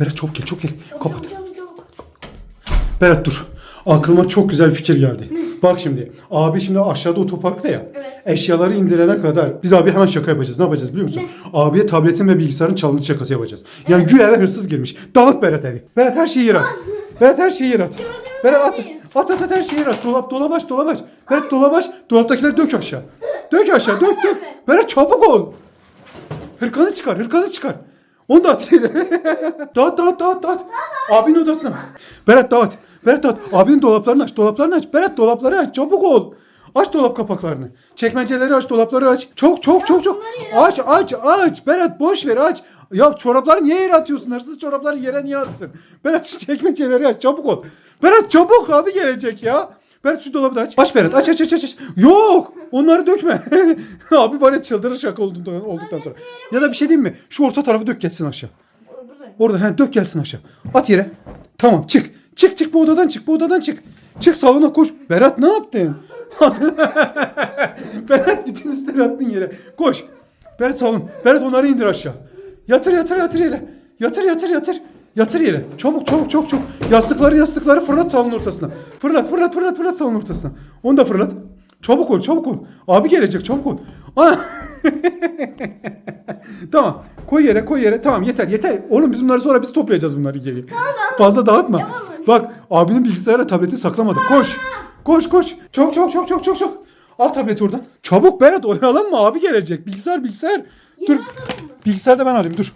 Berat çok gel çok gel. Kapat. Çabuk çabuk çabuk. Berat dur. Aklıma çok güzel bir fikir geldi. Bak şimdi. Abi şimdi aşağıda otoparkta ya. Evet. Eşyaları indirene kadar biz abi hemen şaka yapacağız. Ne yapacağız biliyor musun? Abiye tabletin ve bilgisayarın çalıntı şakası yapacağız. Yani güya eve hırsız girmiş. Dağıt Berat evi. Berat her şeyi yere at. Berat her şeyi yere at. Berat at. At at at her şeyi yere at. Dolap dolap aç dolap aç. Berat dolap aç. Dolaptakileri dök aşağı. Dök aşağı dök dök. Berat çabuk ol. Hırkanı çıkar hırkanı çıkar. Onu da at yere. dağıt dağıt dağıt dağıt. Abinin odasına. Berat dağıt. Berat dağıt. Abinin dolaplarını aç. Dolaplarını aç. Berat dolapları aç. Çabuk ol. Aç dolap kapaklarını. Çekmeceleri aç, dolapları aç. Çok çok çok çok. Aç aç aç. Berat boş ver aç. Ya çorapları niye yere atıyorsun? Hırsız çorapları yere niye atsın? Berat şu çekmeceleri aç. Çabuk ol. Berat çabuk abi gelecek ya. Berat şu dolabı da aç. Aç Berat aç aç aç aç. Yok onları dökme. abi bana çıldırır şaka olduktan, olduktan sonra. Ya da bir şey diyeyim mi? Şu orta tarafı dök gelsin aşağı. Orada he, dök gelsin aşağı. At yere. Tamam çık. Çık çık bu odadan çık bu odadan çık. Çık salona koş. Berat ne yaptın? Berat bütün üstleri attın yere. Koş. Berat salon. Berat onları indir aşağı. Yatır yatır yatır yere. Yatır yatır yatır. Yatır yere. Çabuk çabuk çabuk çabuk. Yastıkları yastıkları fırlat salonun ortasına. Fırlat fırlat fırlat fırlat salonun ortasına. Onu da fırlat. Çabuk ol çabuk ol. Abi gelecek çabuk ol. Aa! tamam. Koy yere koy yere. Tamam yeter yeter. Oğlum biz bunları sonra biz toplayacağız bunları geri. Fazla dağıtma. Bak abinin bilgisayara tableti saklamadı. Koş. Koş koş. Çok çok çok çok çok çok. Al tableti oradan. Çabuk Berat oyalanma abi gelecek. Bilgisayar bilgisayar. Dur. Yere atalım mı? Bilgisayarı da ben alayım dur.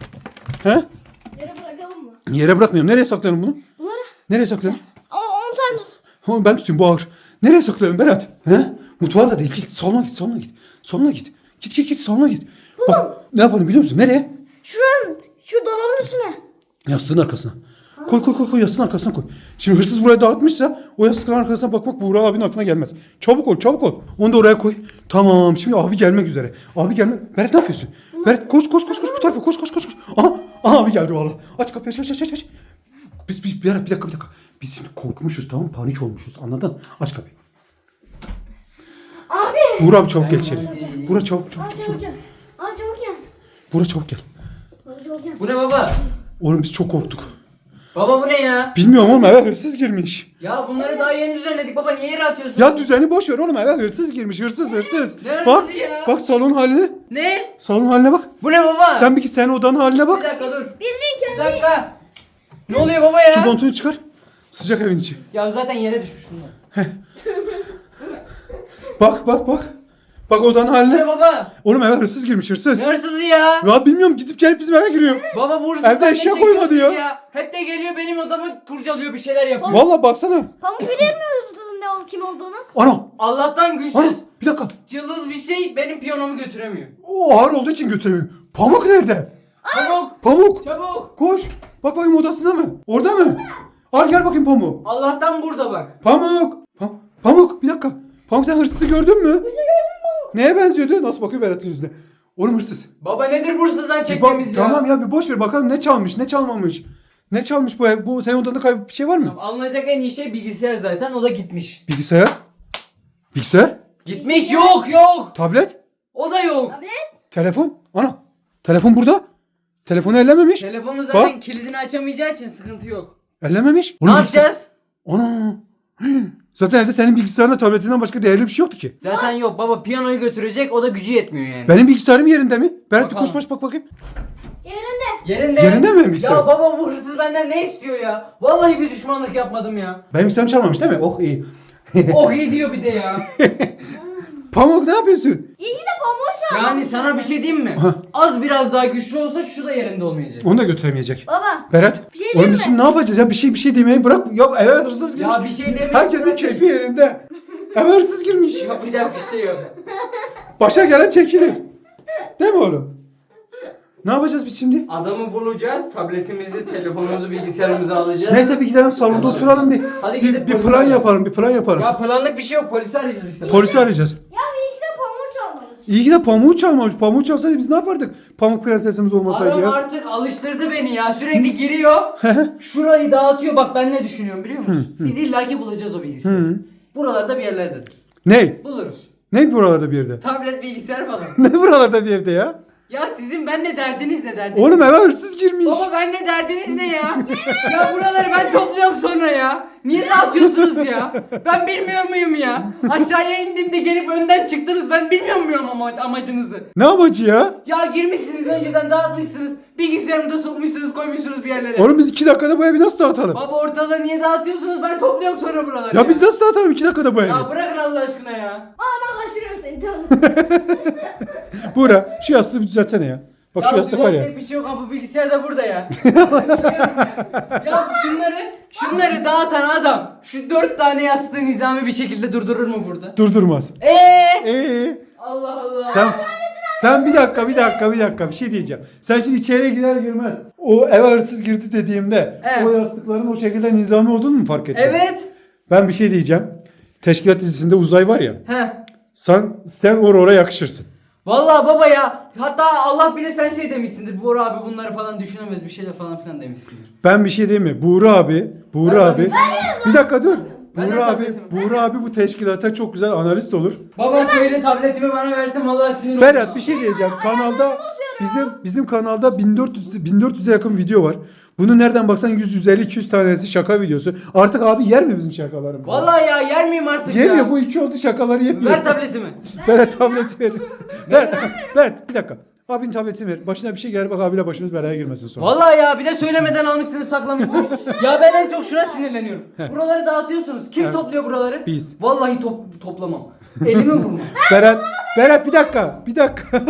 He? Yere bırakmıyorum. Nereye saklayalım bunu? Bunları. Nereye saklayalım? Ama 10 tane tut. Ben tutayım bu ağır. Nereye saklayalım Berat? He? Mutfağa da değil. Git salona git salona git. Salona git. Git git git salona git. Bak ne yapalım biliyor musun? Nereye? Şuranın, şu dolabın üstüne. Yastığın arkasına. Koy koy koy koy yastığın arkasına koy. Şimdi hırsız buraya dağıtmışsa o yastığın arkasına bakmak Buğra abinin aklına gelmez. Çabuk ol çabuk ol. Onu da oraya koy. Tamam şimdi abi gelmek üzere. Abi gelmek. Berat ne yapıyorsun? Berat koş koş koş koş bu tarafa koş koş koş koş. Aha abi geldi valla. Aç kapıyı aç aç aç aç. Biz, biz bir, bir dakika bir dakika. Biz şimdi korkmuşuz tamam mı? Panik olmuşuz anladın? Aç kapıyı. Abi. Buğra abi çabuk gel içeri. Buğra çabuk çabuk Abi çabuk. çabuk gel. Abi çabuk gel. Buğra çabuk gel. Abi çabuk gel. Bu ne baba? Oğlum biz çok korktuk. Baba bu ne ya? Bilmiyorum ama eve hırsız girmiş. Ya bunları daha yeni düzenledik baba niye yere atıyorsun? Ya düzeni boş ver oğlum eve hırsız girmiş hırsız hırsız. Ne bak hırsızı ya? bak salon haline. Ne? Salon haline bak. Bu ne baba? Sen bir git sen odanın haline Bir bak. dakika dur. Bildin Bir kendi. dakika. Ne oluyor baba ya? Şu montunu çıkar. Sıcak evin içi. Ya zaten yere düşmüş bunlar. Bak bak bak. Bak odanın Bu ne haline. baba? Oğlum eve hırsız girmiş hırsız. Ne hırsızı ya? Ya bilmiyorum gidip gelip bizim eve giriyor. Baba bu hırsızlar Evde eşya çekiyor koymadı biz ya. Hep de geliyor benim odamı kurcalıyor bir şeyler yapıyor. Valla baksana. Pamuk bilmiyoruz ne ol kim olduğunu. Ana. Allah'tan güçsüz. Ana. Bir dakika. Cılız bir şey benim piyanomu götüremiyor. O ağır olduğu için götüremiyorum. Pamuk nerede? Çabuk. Pamuk. Çabuk. Koş. Bak bakayım odasında mı? Orada mı? Al gel bakayım Pamuk. Allah'tan burada bak. Pamuk. Pa- Pamuk bir dakika. Pamuk sen hırsızı gördün mü? Hırsız gördün mü Pamuk? Neye benziyordu? Nasıl bakıyor Berat'ın yüzüne? Oğlum hırsız. Baba nedir bu hırsızdan Bir bak- çektiğimiz ya? Tamam ya bir boş ver bakalım ne çalmış ne çalmamış. Ne çalmış bu ev? Bu senin odanda kayıp bir şey var mı? Tamam, Alınacak en iyi şey bilgisayar zaten o da gitmiş. Bilgisayar. Bilgisayar. Gitmiş yok yok. Tablet. O da yok. Abi. Telefon. Ana. Telefon burada. Telefonu ellememiş. Telefonu zaten Bak. kilidini açamayacağı için sıkıntı yok. Ellememiş. Ne Oğlum bilgisayar- yapacağız? Ana. Zaten evde senin bilgisayarına tabletinden başka değerli bir şey yoktu ki. Zaten yok baba piyanoyu götürecek o da gücü yetmiyor yani. Benim bilgisayarım yerinde mi? Berat bir Bakalım. koş baş bak bakayım. Yerinde. Yerinde. Yerinde mi bilgisayar? Ya baba bu hırsız benden ne istiyor ya? Vallahi bir düşmanlık yapmadım ya. Benim bilgisayarım çalmamış değil mi? Oh iyi. oh iyi diyor bir de ya. Pamuk ne yapıyorsun? İyi de pamuğu çaldı. Yani sana bir şey diyeyim mi? Aha. Az biraz daha güçlü olsa şu da yerinde olmayacak. Onu da götüremeyecek. Baba. Berat. Bir şey oğlum diyeyim biz mi? şimdi ne yapacağız ya? Bir şey bir şey demeyi bırak. Yok eve hırsız girmiş. Ya bir şey demeyin. Herkesin keyfi yerinde. Eve hırsız girmiş. Yapacak bir şey yok. Başa gelen çekilir. Değil mi oğlum? Ne yapacağız biz şimdi? Adamı bulacağız, tabletimizi, telefonumuzu, bilgisayarımızı alacağız. Neyse bir gidelim salonda oturalım bir. Hadi gidip bir polisi plan arayalım. yapalım, bir plan yapalım. Ya planlık bir şey yok, polisi arayacağız işte. Polisi arayacağız. Ya iyi ki de pamuğu çalmamış. İyi ki de pamuğu çalmamış. Pamuğu çalsaydı biz ne yapardık? Pamuk prensesimiz olmasaydı Adam ya. artık alıştırdı beni ya. Sürekli giriyor. Şurayı dağıtıyor. Bak ben ne düşünüyorum biliyor musun? Biz illaki bulacağız o bilgisayarı. Buralarda bir yerlerde. ne? Buluruz. Ne buralarda bir yerde? Tablet bilgisayar falan. Ne buralarda bir yerde ya? Ya sizin ben de derdiniz ne derdiniz? Oğlum eve hırsız girmiş. Baba ben de derdiniz ne ya? ya buraları ben topluyorum sonra ya. Niye dağıtıyorsunuz ya? Ben bilmiyor muyum ya? Aşağıya indiğimde gelip önden çıktınız. Ben bilmiyor muyum ama amacınızı? Ne amacı ya? Ya girmişsiniz önceden dağıtmışsınız. Bilgisayarımı da sokmuşsunuz koymuşsunuz bir yerlere. Oğlum biz iki dakikada bu evi nasıl dağıtalım? Baba ortalığı niye dağıtıyorsunuz? Ben topluyorum sonra buraları. Ya biz nasıl dağıtalım iki dakikada bu evi? Ya bırakın Allah aşkına ya. Ana kaçırıyorum seni tamam. Buğra şu yastığı bir düzeltsene ya. Bak şu ya yastık var ya. düzeltecek bir şey yok ama bu bilgisayar da burada ya. Ya. ya şunları, şunları dağıtan adam şu dört tane yastığı nizami bir şekilde durdurur mu burada? Durdurmaz. Eee? Ee, Allah Allah. sen sen bir dakika bir dakika bir dakika bir şey diyeceğim. Sen şimdi içeriye girer girmez o eve hırsız girdi dediğimde Evet. o yastıkların o şekilde nizami olduğunu mu fark ettin? Evet. Ben bir şey diyeceğim. Teşkilat dizisinde uzay var ya. Heh. Sen sen oraya yakışırsın. Vallahi baba ya hatta Allah bilir sen şey demişsindir. Buğra abi bunları falan düşünemez bir şeyler falan filan demişsindir. Ben bir şey diyeyim mi? Buğra abi, Buğra Ben- abi. Bir dakika dur. Ben de Buğra abi, tabletimi. Buğra abi bu teşkilata çok güzel analist olur. Baba söyle tabletimi bana versen vallahi sinir olurum. Berat bir şey diyeceğim. Kanalda bizim bizim kanalda 1400 1400'e yakın video var. Bunu nereden baksan 100 150 200 tanesi şaka videosu. Artık abi yer mi bizim şakalarımızı? Vallahi ya yer miyim artık ya? Yemiyor bu iki oldu şakaları yemiyor. Ver tabletimi. Berat tableti ver. ver. Berat bir dakika. Abin tableti ver. Başına bir şey gelir bak abiyle başımız belaya girmesin sonra. Vallahi ya bir de söylemeden almışsınız saklamışsınız. ya ben en çok şuna sinirleniyorum. Buraları dağıtıyorsunuz. Kim Evet. topluyor buraları? Biz. Vallahi top, toplamam. Elimi vurmam. Berat, Berat bir dakika, bir dakika.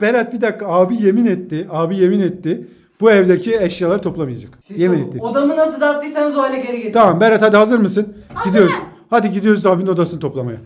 Berat bir dakika. Abi yemin etti. Abi yemin etti. Bu evdeki eşyaları toplamayacak. Siz yemin de etti. Odamı nasıl dağıttıysanız o hale geri getirin. Tamam Berat hadi hazır mısın? Gidiyoruz. Hadi gidiyoruz abinin odasını toplamaya.